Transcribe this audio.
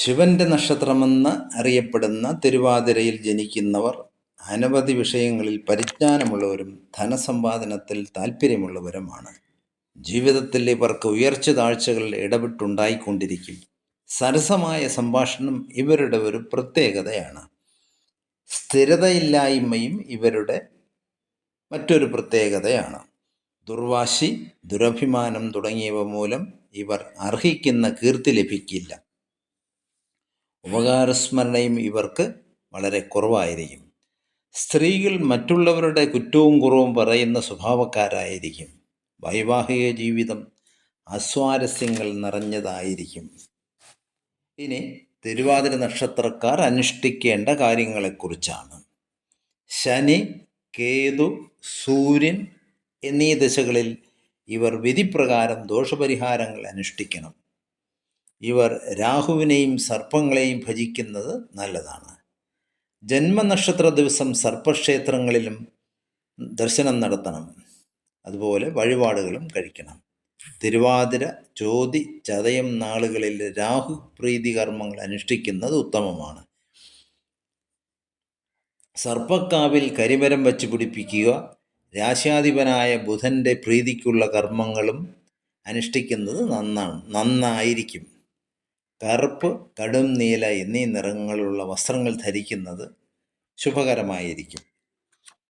ശിവന്റെ നക്ഷത്രമെന്ന് അറിയപ്പെടുന്ന തിരുവാതിരയിൽ ജനിക്കുന്നവർ അനവധി വിഷയങ്ങളിൽ പരിജ്ഞാനമുള്ളവരും ധനസമ്പാദനത്തിൽ താല്പര്യമുള്ളവരുമാണ് ജീവിതത്തിൽ ഇവർക്ക് ഉയർച്ച താഴ്ചകൾ ഇടപെട്ടുണ്ടായിക്കൊണ്ടിരിക്കും. സരസമായ സംഭാഷണം ഇവരുടെ ഒരു പ്രത്യേകതയാണ്. സ്ഥിരതയില്ലായ്മയും ഇവരുടെ മറ്റൊരു പ്രത്യേകതയാണ്. ദുർവാശി ദുരഭിമാനം തുടങ്ങിയവ മൂലം ഇവർ അർഹിക്കുന്ന കീർത്തി ലഭിക്കില്ല. ഉപകാരസ്മരണയും ഇവർക്ക് വളരെ കുറവായിരിക്കും. സ്ത്രീകൾ മറ്റുള്ളവരുടെ കുറ്റവും കുറവും പറയുന്ന സ്വഭാവക്കാരായിരിക്കും. വൈവാഹിക ജീവിതം അസ്വാരസ്യങ്ങൾ നിറഞ്ഞതായിരിക്കും. ഇനി തിരുവാതിര നക്ഷത്രക്കാർ അനുഷ്ഠിക്കേണ്ട കാര്യങ്ങളെക്കുറിച്ചാണ്. ശനി കേതു സൂര്യൻ എന്നീ ദശകളിൽ ഇവർ വിധിപ്രകാരം ദോഷപരിഹാരങ്ങൾ അനുഷ്ഠിക്കണം. ഇവർ രാഹുവിനെയും സർപ്പങ്ങളെയും ഭജിക്കുന്നത് നല്ലതാണ്. ജന്മനക്ഷത്ര ദിവസം സർപ്പക്ഷേത്രങ്ങളിലും ദർശനം നടത്തണം. അതുപോലെ വഴിപാടുകളും കഴിക്കണം. തിരുവാതിര ചോതി ചതയം നാളുകളിൽ രാഹു പ്രീതി കർമ്മങ്ങൾ അനുഷ്ഠിക്കുന്നത് ഉത്തമമാണ്. സർപ്പക്കാവിൽ കരിമരം വച്ച് പിടിപ്പിക്കുക രാശാധിപനായ ബുധന്റെ പ്രീതിക്കുള്ള കർമ്മങ്ങളും അനുഷ്ഠിക്കുന്നത് നന്നാണ് നന്നായിരിക്കും. കറുപ്പ് കടും നീല എന്നീ നിറങ്ങളുള്ള വസ്ത്രങ്ങൾ ധരിക്കുന്നത് ശുഭകരമായിരിക്കും.